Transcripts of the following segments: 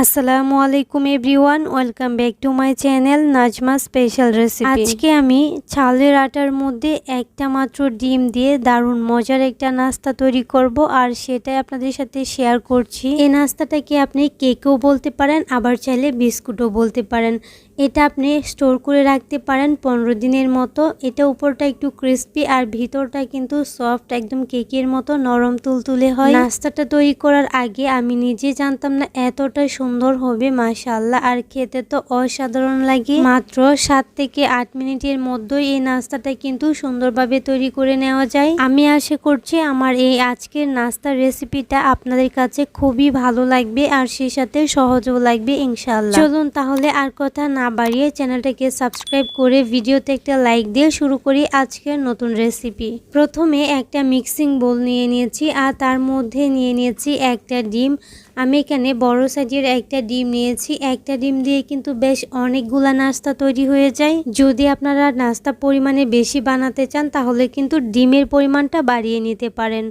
আসসালামু আলাইকুম everyone, welcome back to my channel Nazma special recipe. আজকে আমি চালের আটার মধ্যে একটা মাত্র ডিম দিয়ে দারুণ মজার একটা নাস্তা তৈরি করব আর সেটাই আপনাদের সাথে শেয়ার করছি। এই নাস্তাটাকে আপনি কেকেও বলতে পারেন, আবার চাইলে বিস্কুটও বলতে পারেন। এটা আপনি স্টোর করে রাখতে পারেন পনেরো দিনের মতো। এটা উপরটা একটু ক্রিস্পি আর ভিতরটা কিন্তু সফট একদম কেকের মতো, নরম তুলতুলে হয়। নাস্তাটা তৈরি করার আগে আমি নিজে জানতাম না এতটা সুন্দর হবে মাশাল্লাহ আর খেতে তো অসাধারণ লাগে। মাত্র সাত থেকে আট মিনিটের মধ্যেই এই নাস্তাটা কিন্তু সুন্দরভাবে তৈরি করে নেওয়া যায়। আমি আশা করছি আমার এই আজকের নাস্তার রেসিপিটা আপনাদের কাছে খুবই ভালো লাগবে আর সেই সাথে সহজও লাগবে ইনশাল্লাহ চলুন তাহলে আর কথা না বাড়িয়ে চ্যানেলটাকে সাবস্ক্রাইব করে ভিডিওতে একটা লাইক দিয়ে শুরু করি আজকের নতুন রেসিপি। প্রথমে একটা মিক্সিং বোল নিয়ে নিয়েছি আর তার মধ্যে নিয়ে নিয়েছি একটা ডিম। আমি এখানে বড় সাইজের একটা ডিম নিয়েছি। একটা ডিম দিয়ে কিন্তু বেশ অনেকগুলা নাস্তা তৈরি হয়ে যায়। যদি আপনারা নাস্তা পরিমাণে বেশি বানাতে চান, তাহলে কিন্তু ডিমের পরিমাণটা বাড়িয়ে নিতে পারেন।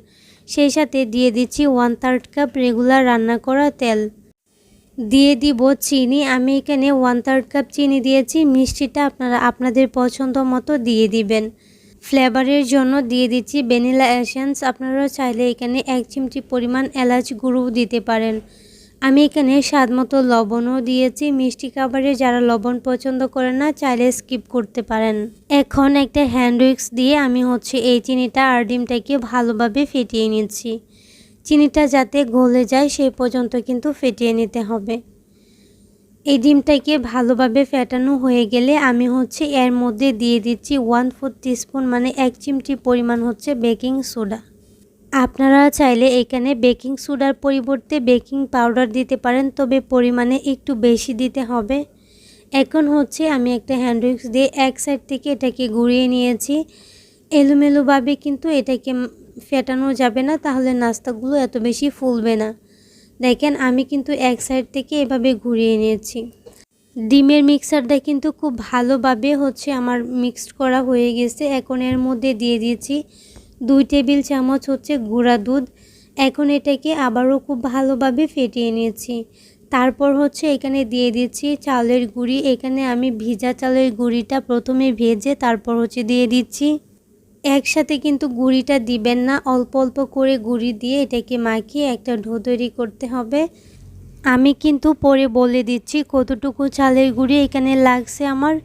সেই সাথে দিয়ে দিচ্ছি ওয়ান থার্ড কাপ রেগুলার রান্না করা তেল। দিয়ে দিব চিনি। আমি এখানে ওয়ান থার্ড কাপ চিনি দিয়েছি। মিষ্টিটা আপনারা আপনাদের পছন্দ মতো দিয়ে দিবেন। ফ্লেভারের জন্য দিয়ে দিচ্ছি ভ্যানিলা এসেন্স আপনারা চাইলে এখানে এক চিমটি পরিমাণ এলাচ গুঁড়ো দিতে পারেন। আমি এখানে স্বাদ মতো লবণও দিয়েছি। মিষ্টি খাবারে যারা লবণ পছন্দ করে না, চাইলে স্কিপ করতে পারেন। এখন একটা হ্যান্ড উইক্স দিয়ে আমি হচ্ছে এই চিনিটা আর ডিমটাকে ভালোভাবে ফেটিয়ে নিচ্ছি। চিনিটা যাতে গলে যায় সেই পর্যন্ত কিন্তু ফেটিয়ে নিতে হবে। এই ডিমটাকে ভালোভাবে ফেটানো হয়ে গেলে আমি হচ্ছে এর মধ্যে দিয়ে দিচ্ছি ওয়ান ফোর টিস্পুন মানে এক চিমটি পরিমাণ হচ্ছে বেকিং সোডা। আপনারা চাইলে এখানে বেকিং সোডার পরিবর্তে বেকিং পাউডার দিতে পারেন, তবে পরিমাণে একটু বেশি দিতে হবে। এখন হচ্ছে আমি একটা হ্যান্ড উইক্স দিয়ে এক সাইড থেকে এটাকে ঘুরিয়ে নিয়েছি। এলোমেলোভাবে কিন্তু এটাকে ফেটানো যাবে না, তাহলে নাস্তাগুলো এত বেশি ফুলবে না। দেখেন, আমি কিন্তু এক সাইড থেকে এভাবে ঘুরিয়ে নিয়েছি। ডিমের মিক্সারটা কিন্তু খুব ভালোভাবে হচ্ছে আমার মিক্সড করা হয়ে গেছে। এখন এর মধ্যে দিয়ে দিয়েছি দুই টেবিল চামচ হচ্ছে গুঁড়া দুধ। এখন এটাকে আবারও খুব ভালোভাবে ফেটিয়ে নিয়েছি। তারপর হচ্ছে এখানে দিয়ে দিচ্ছি চালের গুঁড়ি। এখানে আমি ভিজা চালের গুঁড়িটা প্রথমে ভেজে তারপর হচ্ছে দিয়ে দিচ্ছি। একসাথে কিন্তু গুঁড়িটা দিবেন না। অল্প অল্প করে গুঁড়ি দিয়ে এটাকে মাখিয়ে একটা ঢো তৈরি করতে হবে। আমি কিন্তু পরে বলে দিচ্ছি কতটুকু চালের গুঁড়ি এখানে লাগছে আমার।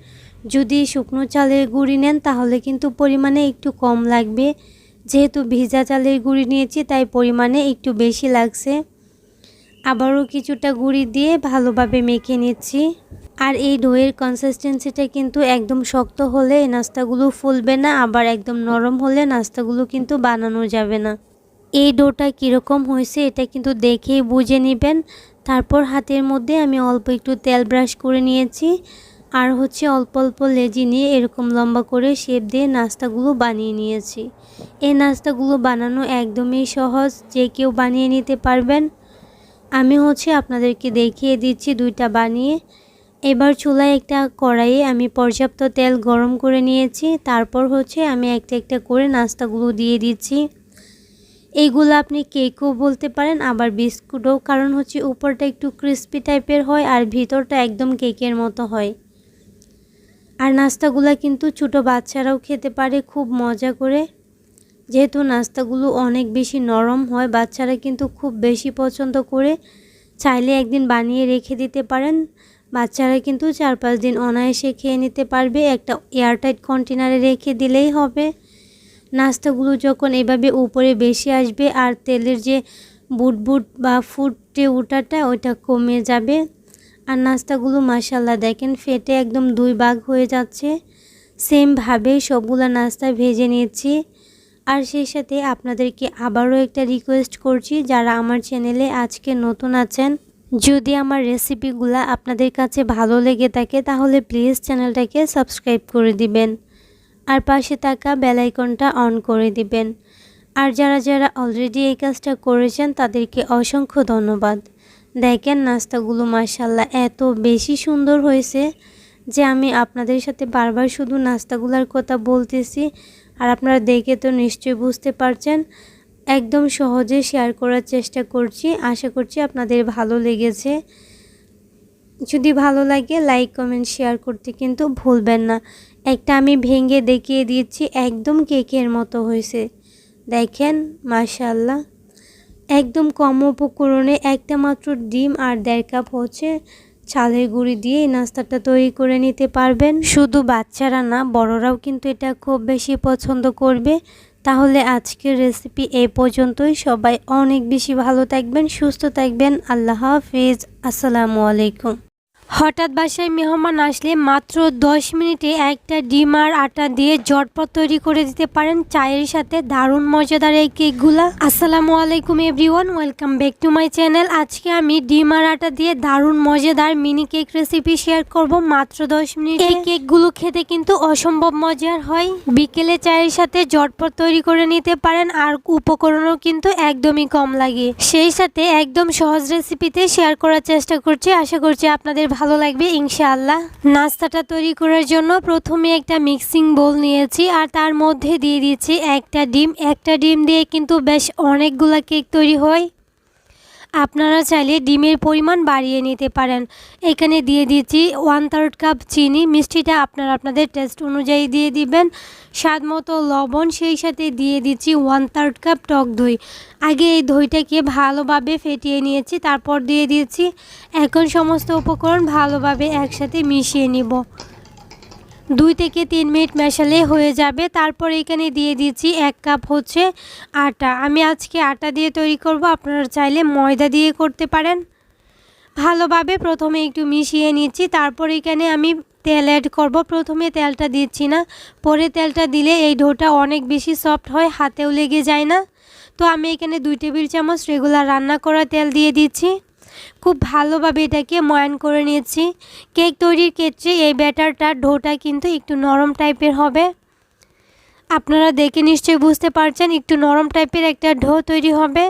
যদি শুকনো চালের গুঁড়ি নেন তাহলে কিন্তু পরিমাণে একটু কম লাগবে। যেহেতু ভিজা চালের গুঁড়ি নিয়েছি তাই পরিমাণে একটু বেশি লাগছে। আবারও কিছুটা গুঁড়ি দিয়ে ভালোভাবে মেখে নিচ্ছি। আর এই দইয়ের কনসিস্টেন্সিটা কিন্তু একদম শক্ত হলে নাস্তাগুলো ফুলবে না, আবার একদম নরম হলে নাস্তাগুলো কিন্তু বানানো যাবে না। এই ডোটা কীরকম হয়েছে এটা কিন্তু দেখেই বুঝে নেবেন। তারপর হাতের মধ্যে আমি অল্প একটু তেল ব্রাশ করে নিয়েছি। আর হচ্ছে অল্প অল্প লেজি নিয়ে এরকম লম্বা করে শেপ দিয়ে নাস্তাগুলো বানিয়ে নিয়েছি। এই নাস্তাগুলো বানানো একদমই সহজ, যে কেউ বানিয়ে নিতে পারবেন। আমি হচ্ছে আপনাদেরকে দেখিয়ে দিচ্ছি দুইটা বানিয়ে। এবার চুলায় একটা কড়াইয়ে আমি পর্যাপ্ত তেল গরম করে নিয়েছি। তারপর হচ্ছে আমি একটা একটা করে নাস্তাগুলো দিয়ে দিচ্ছি। এইগুলো আপনি কেকও বলতে পারেন, আবার বিস্কুটও, কারণ হচ্ছে উপরটা একটু ক্রিস্পি টাইপের হয় আর ভিতরটা একদম কেকের মতো হয়। আর নাস্তাগুলো কিন্তু ছোটো বাচ্চারাও খেতে পারে, খুব মজা করে। যেহেতু নাস্তাগুলো অনেক বেশি নরম হয়, বাচ্চারা কিন্তু খুব বেশি পছন্দ করে। চাইলে একদিন বানিয়ে রেখে দিতে পারেন। বাচ্চারা কিন্তু চার পাঁচ দিন অনায়াসে খেয়ে নিতে পারবে। একটা এয়ারটাইট কন্টেনারে রেখে দিলেই হবে। নাস্তাগুলো যখন এভাবে উপরে বেশি আসবে আর তেলের যে বুটবুট বা ফুটে ওঠাটা ওইটা কমে যাবে। আর নাস্তাগুলো মাসাল্লাহ দেখেন ফেটে একদম দুই ভাগ হয়ে যাচ্ছে। সেমভাবে সবগুলো নাস্তা ভেজে নিয়েছি। আর সেই সাথে আপনাদেরকে আবারও একটা রিকোয়েস্ট করছি, যারা আমার চ্যানেলে আজকে নতুন আছেন যদি আমার রেসিপিগুলো আপনাদের কাছে ভালো লেগে থাকে, তাহলে প্লিজ চ্যানেলটাকে সাবস্ক্রাইব করে দিবেন। আর পাশে থাকা বেলাইকনটা অন করে দিবেন। আর যারা যারা অলরেডি এই কাজটা করেছেন, তাদেরকে অসংখ্য ধন্যবাদ। দেখেন নাস্তাগুলো মাসাল্লাহ এত বেশি সুন্দর হয়েছে যে আমি আপনাদের সাথে বারবার শুধু নাস্তাগুলোর কথা বলতেছি। আর আপনারা দেখে তো নিশ্চয়ই বুঝতে পারছেন একদম সহজে শেয়ার করার চেষ্টা করছি। আশা করছি আপনাদের ভালো লেগেছে। যদি ভালো লাগে লাইক কমেন্ট শেয়ার করতে কিন্তু ভুলবেন না। একটা আমি ভেঙে দেখিয়ে দিচ্ছি একদম কেকের মতো হয়েছে। দেখেন মাশাল্লাহ একদম কম উপকরণে একটা মাত্র ডিম আর দেড় কাপ হচ্ছে চালের গুঁড়ি দিয়ে এই নাস্তাটা তৈরি করে নিতে পারবেন। শুধু বাচ্চারা না, বড়রাও কিন্তু এটা খুব বেশি পছন্দ করবে। তাহলে আজকের রেসিপি এ পর্যন্তই। সবাই অনেক বেশি ভালো থাকবেন, সুস্থ থাকবেন। আল্লাহ হাফিজ। আসসালামু আলাইকুম। হঠাৎ বাসায় মেহমান আসলে মাত্র দশ মিনিটে একটা ডিম আর আটা দিয়ে জটপট তৈরি করে দিতে পারেন চায়ের সাথে দারুণ মজাদার এই কেকগুলা। আসসালামু আলাইকুম everyone, welcome back to my channel. আজকে আমি ডিম আর আটা দিয়ে দারুণ মজাদার মিনি কেক রেসিপি শেয়ার করব মাত্র দশ মিনিট। এই কেকগুলো খেতে কিন্তু অসম্ভব মজার হয়। বিকেলে চায়ের সাথে জটপট তৈরি করে নিতে পারেন আর উপকরণও কিন্তু একদমই কম লাগে। সেই সাথে একদম সহজ রেসিপিতে শেয়ার করার চেষ্টা করছি। আশা করছি আপনাদের ভালো লাগবে, ইনশাআল্লাহ। নাস্তাটা তৈরি করার জন্য প্রথমে একটা মিক্সিং বোল নিয়েছি আর তার মধ্যে দিয়ে দিয়েছি একটা ডিম। একটা ডিম দিয়ে কিন্তু বেশ অনেকগুলো কেক তৈরি হয়। আপনারা চাইলে ডিমের পরিমাণ বাড়িয়ে নিতে পারেন। এখানে দিয়ে দিয়েছি ওয়ান থার্ড কাপ চিনি। মিষ্টিটা আপনারা আপনাদের টেস্ট অনুযায়ী দিয়ে দিবেন। স্বাদ মতো লবণ, সেই সাথে দিয়ে দিচ্ছি ওয়ান থার্ড কাপ টক দই। আগে এই দইটাকে ভালোভাবে ফেটিয়ে নিয়েছি, তারপর দিয়ে দিয়েছি এখন সমস্ত উপকরণ ভালোভাবে একসাথে মিশিয়ে নিব। দুই থেকে তিন মিনিট মেশালে হয়ে যাবে। তারপর এখানে দিয়ে দিচ্ছি এক কাপ হচ্ছে আটা। আমি আজকে আটা দিয়ে তৈরি করব। আপনারা চাইলে ময়দা দিয়ে করতে পারেন। ভালোভাবে প্রথমে একটু মিশিয়ে নিচ্ছি। তারপর এখানে আমি তেল অ্যাড করব। প্রথমে তেলটা দিচ্ছি না। পরে তেলটা দিলে এই ডোটা অনেক বেশি সফট হয়, হাতেও লেগে যায় না। তো আমি এখানে দুই টেবিল চামচ রেগুলার রান্না করা তেল দিয়ে দিচ্ছি। খুব ভালোভাবে এটাকে ময়ান করে নিয়েছি। কেক তৈরির ক্ষেত্রে এই ব্যাটারটা ঢোটা কিন্তু একটু নরম টাইপের হবে। আপনারা দেখে নিশ্চয়ই বুঝতে পারছেন, একটু নরম টাইপের একটা ঢো তৈরি হবে।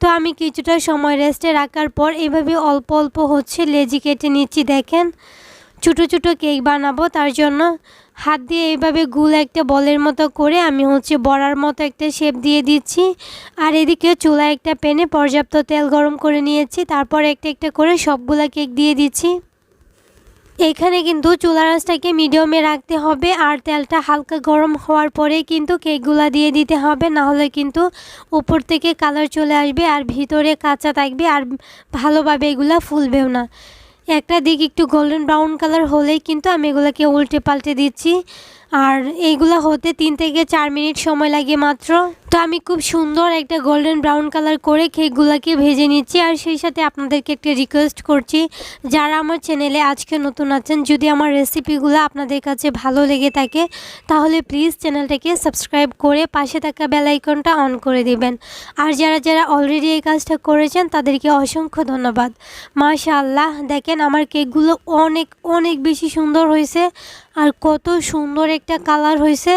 তো আমি কিছুটা সময় রেস্টে রাখার পর এভাবে অল্প অল্প হচ্ছে লেজি কেটে নিচ্ছি, দেখেন। ছোটো ছোটো কেক বানাবো তার জন্য। হাত দিয়ে এইভাবে গুল একটা বলের মতো করে আমি হচ্ছে বড়ার মতো একটা শেপ দিয়ে দিচ্ছি। আর এদিকে চুলা একটা প্যানে পর্যাপ্ত তেল গরম করে নিয়েছি। তারপর একটা একটা করে সবগুলা কেক দিয়ে দিচ্ছি। এখানে কিন্তু চুলা রাসটাকে মিডিয়ামে রাখতে হবে আর তেলটা হালকা গরম হওয়ার পরে কিন্তু কেকগুলা দিয়ে দিতে হবে। না হলে কিন্তু উপর থেকে কালার চলে আসবে আর ভিতরে কাঁচা থাকবে আর ভালোভাবে এগুলা ফুলবেও না। একটা দিক একটু গোল্ডেন ব্রাউন কালার হলেই কিন্তু আমি এগুলোকে উল্টে পাল্টে দিচ্ছি। আর এইগুলো হতে তিন থেকে চার মিনিট সময় লাগে মাত্র। তো আমি খুব সুন্দর একটা গোল্ডেন ব্রাউন কালার করে কেকগুলোকে ভেজে নিচ্ছি আর সেই সাথে আপনাদেরকে একটা রিকোয়েস্ট করছি। যারা আমার চ্যানেলে আজকে নতুন আছেন, যদি আমার রেসিপিগুলো আপনাদের কাছে ভালো লেগে থাকে, তাহলে প্লিজ চ্যানেলটাকে সাবস্ক্রাইব করে পাশে থাকা বেলাইকনটা অন করে দিবেন। আর যারা যারা অলরেডি এই কাজটা করেছেন, তাদেরকে অসংখ্য ধন্যবাদ। মাশাআল্লাহ, দেখেন আমার কেকগুলো অনেক অনেক বেশি সুন্দর হয়েছে। আর কত সুন্দর একটা কালার হয়েছে।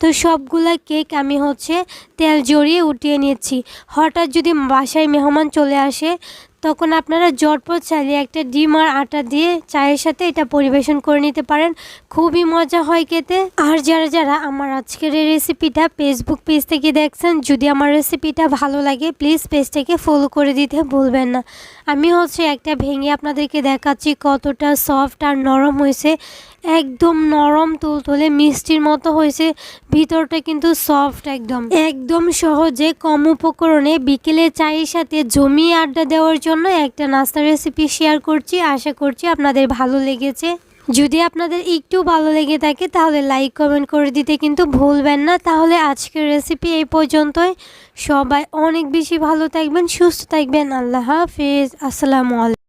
তো সবগুলা কেক আমি হচ্ছে তেল জড়িয়ে উঠিয়ে নিচ্ছি হঠাৎ যদি বাসায় মেহমান চলে আসে তখন আপনারা জটপট চাইলে একটা ডিম আর আটা দিয়ে চায়ের সাথে এটা পরিবেশন করে নিতে পারেন। খুবই মজা হয় খেতে। আর যারা যারা আমার আজকের এই রেসিপিটা ফেসবুক পেজ থেকে দেখছেন, যদি আমার রেসিপিটা ভালো লাগে প্লিজ পেজটাকে ফলো করে দিতে ভুলবেন না। আমি হচ্ছে একটা ভেঙে আপনাদেরকে দেখাচ্ছি কতটা সফট আর নরম হয়েছে। একদম নরম তুল তুলতুলে মিষ্টির মতো হয়েছে। ভিতরটা কিন্তু সফট একদম। একদম সহজে কম উপকরণে বিকেলে চায়ের সাথে জমিয়ে আড্ডা দেওয়ার জন্য একটা নাস্তা রেসিপি শেয়ার করছি। আশা করছি আপনাদের ভালো লেগেছে। যদি আপনাদের একটু ভালো লেগে থাকে, তাহলে লাইক কমেন্ট করে দিতে কিন্তু ভুলবেন না। তাহলে আজকের রেসিপি এই পর্যন্তই। সবাই অনেক বেশি ভালো থাকবেন, সুস্থ থাকবেন। আল্লাহ হাফিজ। আসসালামু আলাইকুম।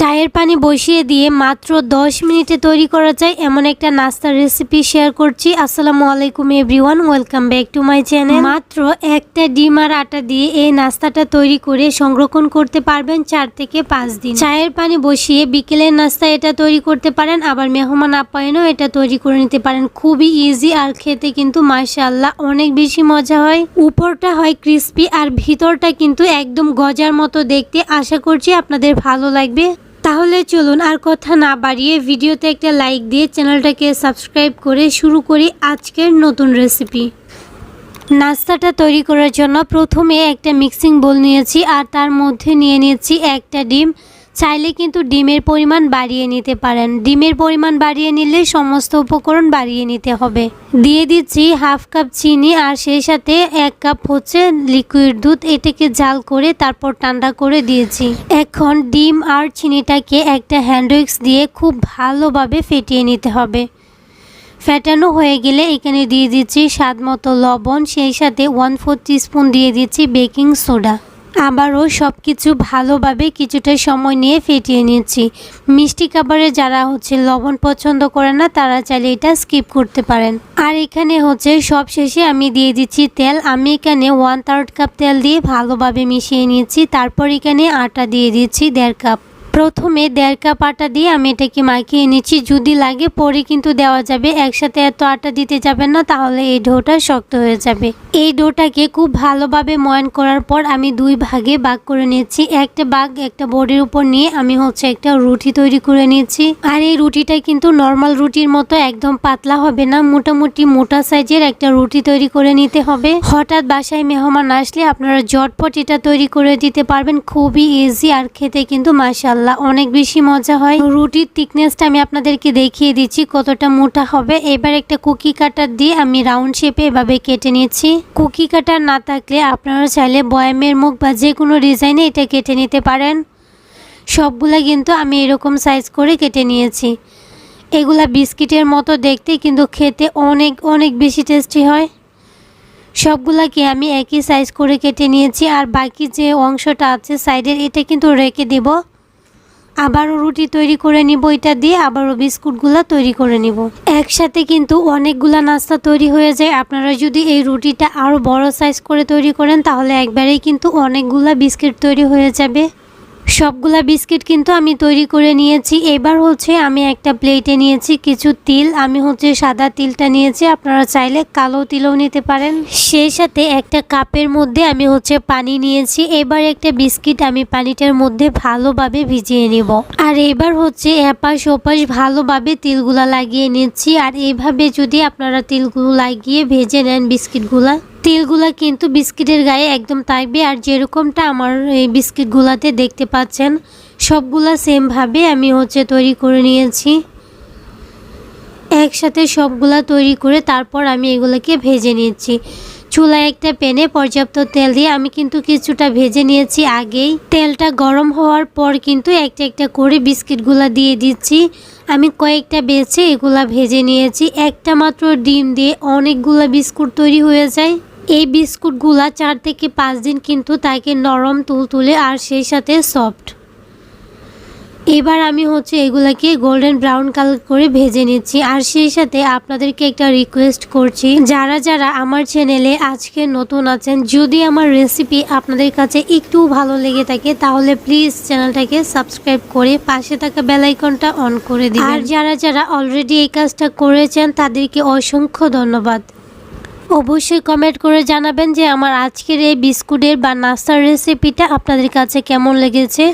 চায়ের পানি বসিয়ে দিয়ে মাত্র 10 মিনিটে তৈরি করা যায় এমন একটা নাস্তার রেসিপি শেয়ার করছি। আসসালামু আলাইকুম everyone welcome back to my channel মাত্র একটা ডিম আর আটা দিয়ে এই নাস্তাটা তৈরি করে সংরক্ষণ করতে পারবেন চার থেকে পাঁচ দিন। চায়ের পানি বসিয়ে বিকেলের নাস্তা এটা তৈরি করতে পারেন, আবার মেহমান আপ্যায়নও এটা তৈরি করে নিতে পারেন। খুবই ইজি আর খেতে কিন্তু মাশাআল্লাহ অনেক বেশি মজা হয়। উপরটা হয় ক্রিস্পি আর ভিতরটা কিন্তু একদম গজার মতো দেখতে। আশা করছি আপনাদের ভালো লাগবে। তাহলে চলুন আর কথা না বাড়িয়ে ভিডিওতে একটা লাইক দিয়ে চ্যানেলটাকে সাবস্ক্রাইব করে শুরু করি আজকের নতুন রেসিপি নাস্তাটা তৈরি করার জন্য প্রথমে একটা মিক্সিং বোল নিয়েছি আর তার মধ্যে নিয়ে নিয়েছি একটা ডিম। চাইলে কিন্তু ডিমের পরিমাণ বাড়িয়ে নিতে পারেন। ডিমের পরিমাণ বাড়িয়ে নিলে সমস্ত উপকরণ বাড়িয়ে নিতে হবে। দিয়ে দিচ্ছি হাফ কাপ চিনি আর সেই সাথে এক কাপ হচ্ছে লিকুইড দুধ। এটাকে জাল করে তারপর ঠান্ডা করে দিয়েছি। এখন ডিম আর চিনিটাকে একটা হ্যান্ড উইক্স দিয়ে খুব ভালোভাবে ফেটিয়ে নিতে হবে। ফ্যাটানো হয়ে গেলে এখানে দিয়ে দিচ্ছি স্বাদ মতো লবণ। সেই সাথে ওয়ান ফোর স্পুন দিয়ে দিচ্ছি বেকিং সোডা আবারও সব কিছু ভালোভাবে কিছুটা সময় নিয়ে ফেটিয়ে নিচ্ছি। মিষ্টি খাবারে যারা হচ্ছে লবণ পছন্দ করে না, তারা চাইলে এটা স্কিপ করতে পারেন। আর এখানে হচ্ছে সব শেষে আমি দিয়ে দিচ্ছি তেল। আমি এখানে ওয়ান থার্ড কাপ তেল দিয়ে ভালোভাবে মিশিয়ে নিচ্ছি। তারপর এখানে আটা দিয়ে দিচ্ছি দেড় কাপ প্রথমে দেড় কাপ আটা দিয়ে আমি এটাকে মাখিয়ে নিচ্ছি। যদি লাগে পরে কিন্তু দেওয়া যাবে। একসাথে এত আটা দিতে যাবেন না, তাহলে এই ডোটা শক্ত হয়ে যাবে। এই ডোটাকে খুব ভালোভাবে ময়ান করার পর আমি দুই ভাগে ভাগ করে নিচ্ছি। একটা ভাগ একটা বোর্ডের উপর নিয়ে আমি হচ্ছে একটা রুটি তৈরি করে নিচ্ছি। আর এই রুটিটা কিন্তু নর্মাল রুটির মতো একদম পাতলা হবে না। মোটামুটি মোটা সাইজের একটা রুটি তৈরি করে নিতে হবে। হঠাৎ বাসায় মেহমান আসলে আপনারা জটপট এটা তৈরি করে দিতে পারবেন। খুবই ইজি আর খেতে কিন্তু মাসাল্লাহ অনেক বেশি মজা হয়। রুটির থিকনেসটা আমি আপনাদেরকে দেখিয়ে দিচ্ছি, কতটা মোটা হবে। এবার একটা কুকি কাটার দিয়ে আমি রাউন্ড শেপে এভাবে কেটে নিচ্ছি। কুকি কাটার না থাকলে আপনারা চাইলে বয়ামের মুখ বা যে কোনো ডিজাইনে এটা কেটে নিতে পারেন। সবগুলা কিন্তু আমি এরকম সাইজ করে কেটে নিয়েছি। এগুলা বিস্কিটের মতো দেখতে কিন্তু খেতে অনেক অনেক বেশি টেস্টি হয়। সবগুলাকে আমি একই সাইজ করে কেটে নিয়েছি, আর বাকি যে অংশটা আছে সাইডের এটা কিন্তু রেখে দিব। আবারও রুটি তৈরি করে নিব, এটা দিয়ে আবারও বিস্কুটগুলো তৈরি করে নিব। একসাথে কিন্তু অনেকগুলা নাস্তা তৈরি হয়ে যায়। আপনারা যদি এই রুটিটা আরও বড় সাইজ করে তৈরি করেন, তাহলে একবারেই কিন্তু অনেকগুলা বিস্কিট তৈরি হয়ে যাবে। সবগুলা বিস্কিট কিন্তু আমি তৈরি করে নিয়েছি। এবার হচ্ছে আমি একটা প্লেটে নিয়েছি কিছু তিল। আমি হচ্ছে সাদা তিলটা নিয়েছি। আপনারা চাইলে কালো তিলও নিতে পারেন। সেই সাথে একটা কাপের মধ্যে আমি হচ্ছে পানি নিয়েছি। এবার একটা বিস্কিট আমি পানিটার মধ্যে ভালোভাবে ভিজিয়ে নিব। আর এবার হচ্ছে এপাশ ওপাশ ভালোভাবে তিলগুলা লাগিয়ে নিচ্ছি। আর এইভাবে যদি আপনারা তিলগুলো লাগিয়ে ভেজে নেন বিস্কিটগুলা। তিলগুলা কিন্তু বিস্কিটের গায়ে একদম থাকবে। আর যেরকমটা আমার এই বিস্কিটগুলাতে দেখতে পাচ্ছেন, সবগুলা সেমভাবে আমি হচ্ছে তৈরি করে নিয়েছি। একসাথে সবগুলা তৈরি করে তারপর আমি এগুলোকে ভেজে নিচ্ছি। চুলায় একটা প্যানে পর্যাপ্ত তেল দিয়ে আমি কিন্তু কিছুটা ভেজে নিয়েছি আগেই। তেলটা গরম হওয়ার পর কিন্তু একটা একটা করে বিস্কিটগুলা দিয়ে দিচ্ছি। আমি কয়েকটা বেছে এগুলা ভেজে নিয়েছি। একটা মাত্র ডিম দিয়ে অনেকগুলো বিস্কুট তৈরি হয়ে যায়। এই বিস্কুটগুলা চার থেকে পাঁচ দিন কিন্তু তাকে নরম তুলতুলে আর সেই সাথে সফট এবার আমি হচ্ছে এগুলাকে গোল্ডেন ব্রাউন কালার করে ভেজে নিচ্ছি। আর সেই সাথে আপনাদেরকে একটা রিকোয়েস্ট করছি, যারা যারা আমার চ্যানেলে আজকে নতুন আছেন, যদি আমার রেসিপি আপনাদের কাছে একটু ভালো লেগে থাকে, তাহলে প্লিজ চ্যানেলটাকে সাবস্ক্রাইব করে পাশে থাকা বেলাইকনটা অন করে দিন আর যারা যারা অলরেডি এই কাজটা করেছেন, তাদেরকে অসংখ্য ধন্যবাদ। অবশ্যই কমেন্ট করে জানাবেন যে আমার আজকের এই বিস্কুটের বা নাস্তার রেসিপিটা আপনাদের কাছে কেমন লেগেছে।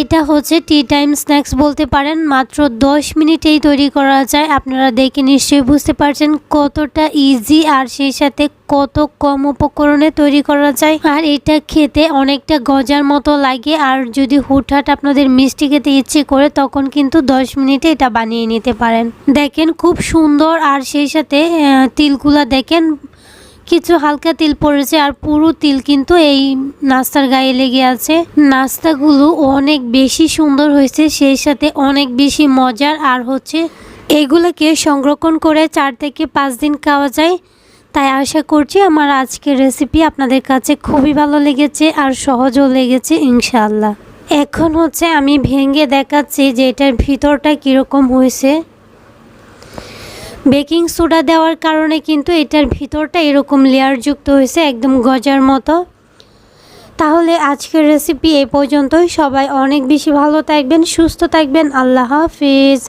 এটা হচ্ছে টি টাইম স্ন্যাক্স বলতে পারেন, মাত্র দশ মিনিটেই তৈরি করা যায়। আপনারা দেখে নিশ্চয়ই বুঝতে পারছেন কতটা ইজি আর সেই সাথে কত কম উপকরণে তৈরি করা যায়। আর এটা খেতে অনেকটা গজার মতো লাগে, আর যদি হুটহাট আপনাদের মিষ্টি খেতে ইচ্ছে করে, তখন কিন্তু দশ মিনিটে এটা বানিয়ে নিতে পারেন। দেখেন খুব সুন্দর, আর সেই সাথে তিলগুলা দেখেন কিছু হালকা তিল পড়েছে আর পুরো তিল কিন্তু এই নাস্তার গায়ে লেগে আছে। নাস্তাগুলো অনেক বেশি সুন্দর হয়েছে, সেই সাথে অনেক বেশি মজার। আর হচ্ছে এগুলোকে সংরক্ষণ করে চার থেকে পাঁচ দিন খাওয়া যায়। তাই আশা করছি আমার আজকের রেসিপি আপনাদের কাছে খুবই ভালো লেগেছে আর সহজও লেগেছে, ইনশাআল্লাহ। এখন হচ্ছে আমি ভেঙে দেখাচ্ছি যে এটার ভিতরটা কীরকম হয়েছে। বেকিং সোডা দেওয়ার কারণে কিন্তু এটার ভিতরটা এরকম লেয়ারযুক্ত হয়েছে, একদম গজার মতো। তাহলে আজকের রেসিপি এ পর্যন্তই। সবাই অনেক বেশি ভালো থাকবেন, সুস্থ থাকবেন। আল্লাহ হাফিজ।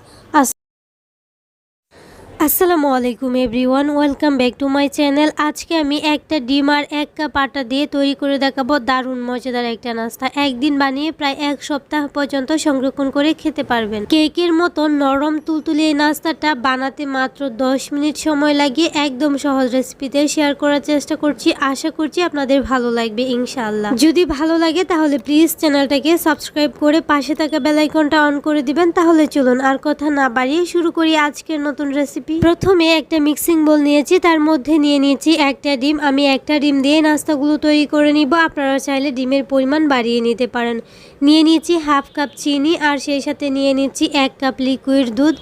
আসসালামু আলাইকুম everyone, welcome back to my channel. আজকে আমি একটা ডিম আর এক কাপ আটা দিয়ে তৈরি করে দেখাবো দারুণ মজাদার একটা নাস্তা। একদিন বানিয়ে প্রায় এক সপ্তাহ পর্যন্ত সংরক্ষণ করে খেতে পারবেন। কেকের মতো নরম তুলতুলে এই নাস্তাটা বানাতে মাত্র 10 মিনিট সময় লাগিয়ে একদম সহজ রেসিপিতে শেয়ার করার চেষ্টা করছি। আশা করছি আপনাদের ভালো লাগবে, ইনশাআল্লাহ। যদি ভালো লাগে তাহলে প্লিজ চ্যানেলটাকে সাবস্ক্রাইব করে পাশে থাকা বেলাইকনটা অন করে দিবেন। তাহলে চলুন আর কথা না বাড়িয়ে শুরু করি আজকের নতুন রেসিপি। প্রথমে একটা মিক্সিং বোল নিয়েছি, তার মধ্যে নিয়ে নিয়েছি একটা ডিম। আমি একটা ডিম দিয়ে নাস্তাগুলো তৈরি করে নিব। আপনারা চাইলে ডিমের পরিমাণ বাড়িয়ে নিতে পারেন। নিয়ে নিয়েছি হাফ কাপ চিনি আর সেই সাথে নিয়ে নিচ্ছি এক কাপ লিকুইড দুধ।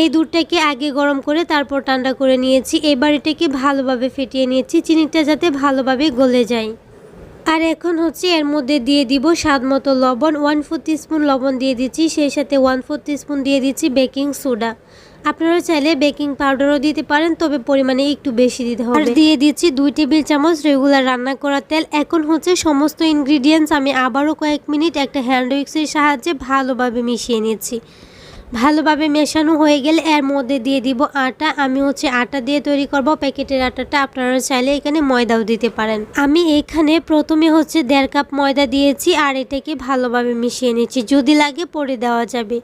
এই দুধটাকে আগে গরম করে তারপর ঠান্ডা করে নিয়েছি। এবার এটাকে ভালোভাবে ফেটিয়ে নিয়েছি। চিনিটা যাতে ভালোভাবে গলে যায়। আর এখন হচ্ছে এর মধ্যে দিয়ে দিব স্বাদ মতো লবণ। ওয়ান ফোর স্পুন লবণ দিয়ে দিচ্ছি। সেই সাথে ওয়ান ফোর স্পুন দিয়ে দিচ্ছি বেকিং সোডা। আপনারা চাইলে বেকিং পাউডারও দিতে পারেন, তবে পরিমাণে একটু বেশি দিতে হবে। আর দিয়ে দিচ্ছি দুই টেবিল চামচ রেগুলার রান্না করা তেল। এখন হচ্ছে সমস্ত ইনগ্রিডিয়েন্টস আমি আবারও কয়েক মিনিট একটা হ্যান্ড উইক্সের সাহায্যে ভালোভাবে মিশিয়ে নিচ্ছি। ভালোভাবে মেশানো হয়ে গেলে এর মধ্যে দিয়ে দিব আটা। আমি হচ্ছে আটা দিয়ে তৈরি করব। প্যাকেটের আটাটা আপনারা চাইলে এখানে ময়দাও দিতে পারেন। আমি এখানে প্রথমে হচ্ছে দেড় কাপ ময়দা দিয়েছি আর এটাকে ভালোভাবে মিশিয়ে নিচ্ছি। যদি লাগে পরে দেওয়া যাবে।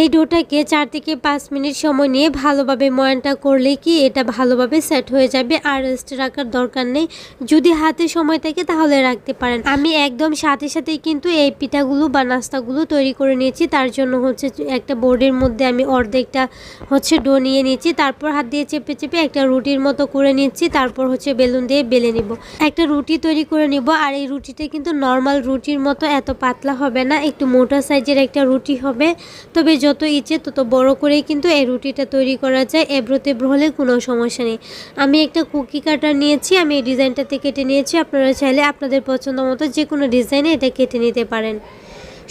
এই ডোটাকে চার থেকে পাঁচ মিনিট সময় নিয়ে ভালোভাবে ময়ানটা করলে কি এটা ভালোভাবে সেট হয়ে যাবে আর রেস্টে রাখার দরকার নেই। যদি হাতে সময় থাকে তাহলে রাখতে পারেন। আমি একদম সাথে সাথেই কিন্তু এই পিঠাগুলো বা নাস্তাগুলো তৈরি করে নিয়েছি। তার জন্য হচ্ছে একটা বোর্ডের মধ্যে আমি অর্ধেকটা হচ্ছে ডো নিয়ে নিয়েছি। তারপর হাত দিয়ে চেপে চেপে একটা রুটির মতো করে নিচ্ছি। তারপর হচ্ছে বেলুন দিয়ে বেলে নিব। একটা রুটি তৈরি করে নিব। আর এই রুটিটা কিন্তু নর্মাল রুটির মতো এত পাতলা হবে না। একটু মোটা সাইজের একটা রুটি হবে। তবে যত ইচ্ছে তত বড় করেই কিন্তু এই রুটিটা তৈরি করা যায়। এবড়ো তেব্রো হলে কোনো সমস্যা নেই। আমি একটা কুকি কাটার নিয়েছি, আমি এই ডিজাইনটাতে কেটে নিয়েছি। আপনারা চাইলে আপনাদের পছন্দ মতো যে কোনো ডিজাইনে এটা কেটে নিতে পারেন।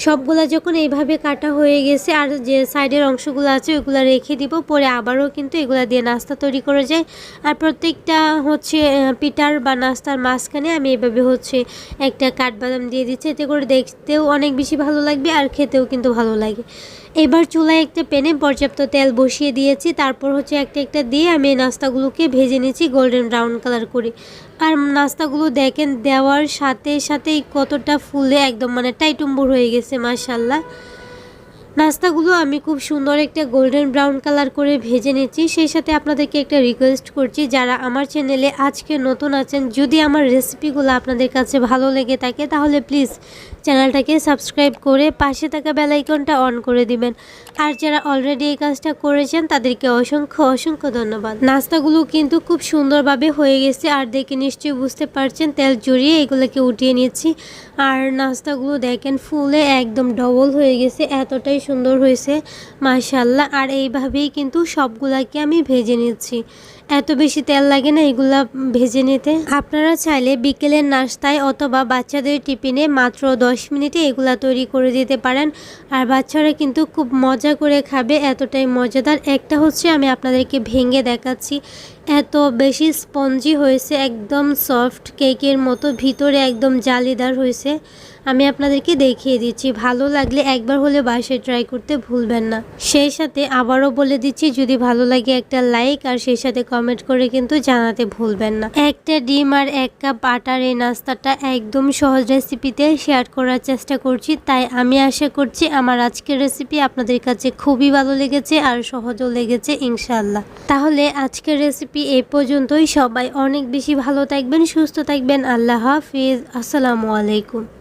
সবগুলা যখন এইভাবে কাটা হয়ে গেছে আর যে সাইডের অংশগুলো আছে ওইগুলো রেখে দিব, পরে আবারও কিন্তু এগুলা দিয়ে নাস্তা তৈরি করা যায়। আর প্রত্যেকটা হচ্ছে পিটার বা নাস্তার মাঝখানে আমি এভাবে হচ্ছে একটা কাঠবাদাম দিয়ে দিচ্ছি। এতে করে দেখতেও অনেক বেশি ভালো লাগবে আর খেতেও কিন্তু ভালো লাগে। এবার চুলায় একটা প্যানে পর্যাপ্ত তেল বসিয়ে দিয়েছি। তারপর হচ্ছে একটা একটা দিয়ে আমি নাস্তাগুলোকে ভেজে নিয়েছি গোল্ডেন ব্রাউন কালার করে। আর নাস্তাগুলো দেখেন দেওয়ার সাথে সাথেই কতটা ফুলে একদম মানে টাইটুম্বুর হয়ে গেছে মাশাল্লাহ নাস্তাগুলো আমি খুব সুন্দর একটা গোল্ডেন ব্রাউন কালার করে ভেজে নিচ্ছি সেই সাথে আপনাদেরকে একটা রিকোয়েস্ট করছি, যারা আমার চ্যানেলে আজকে নতুন আছেন, যদি আমার রেসিপিগুলো আপনাদের কাছে ভালো লেগে থাকে, তাহলে প্লিজ চ্যানেলটাকে সাবস্ক্রাইব করে পাশে থাকা বেলাইকনটা অন করে দিবেন। আর যারা অলরেডি এই কাজটা করেছেন, তাদেরকে অসংখ্য অসংখ্য ধন্যবাদ। নাস্তাগুলো কিন্তু খুব সুন্দরভাবে হয়ে গেছে, আর দেখে নিশ্চয়ই বুঝতে পারছেন, তেল জড়িয়ে এগুলোকে উঠিয়ে নিচ্ছি। আর নাস্তাগুলো দেখেন, ফুলে একদম ডবল হয়ে গেছে, এতটাই সুন্দর হয়েছে মাশাল্লাহ আর এইভাবেই কিন্তু সবগুলাকে আমি ভেজে নিচ্ছি। এত বেশি তেল লাগে না এগুলা ভেজে নিতে? আপনারা চাইলে বিকেলের নাস্তায় অথবা বাচ্চাদের টিফিনে মাত্র দশ মিনিটে এগুলা তৈরি করে দিতে পারেন। আর বাচ্চারা কিন্তু খুব মজা করে খাবে, এতটাই মজাদার। একটা হচ্ছে আমি আপনাদেরকে ভেঙে দেখাচ্ছি। এত বেশি স্পঞ্জি হয়েছে, একদম সফট কেকের মতো, ভিতরে একদম জালিদার হয়েছে। আমি আপনাদেরকে দেখিয়ে দিচ্ছি, ভালো লাগলে একবার হলে বাসায় ট্রাই করতে ভুলবেন না। সেই সাথে আবারও বলে দিচ্ছি, যদি ভালো লাগে একটা লাইক আর সেই সাথে কমেন্ট করে কিন্তু জানাতে ভুলবেন না। একটা ডিম আর এক কাপ আটার এই নাস্তাটা একদম সহজ রেসিপিতে শেয়ার করার চেষ্টা করছি, তাই আমি আশা করছি আমার আজকের রেসিপি আপনাদের কাছে খুবই ভালো লেগেছে আর সহজও লেগেছে ইনশাল্লাহ তাহলে আজকের রেসিপি এই পর্যন্তই। সবাই অনেক বেশি ভালো থাকবেন সুস্থ থাকবেন। আল্লাহ হাফিজ। আসসালামু আলাইকুম।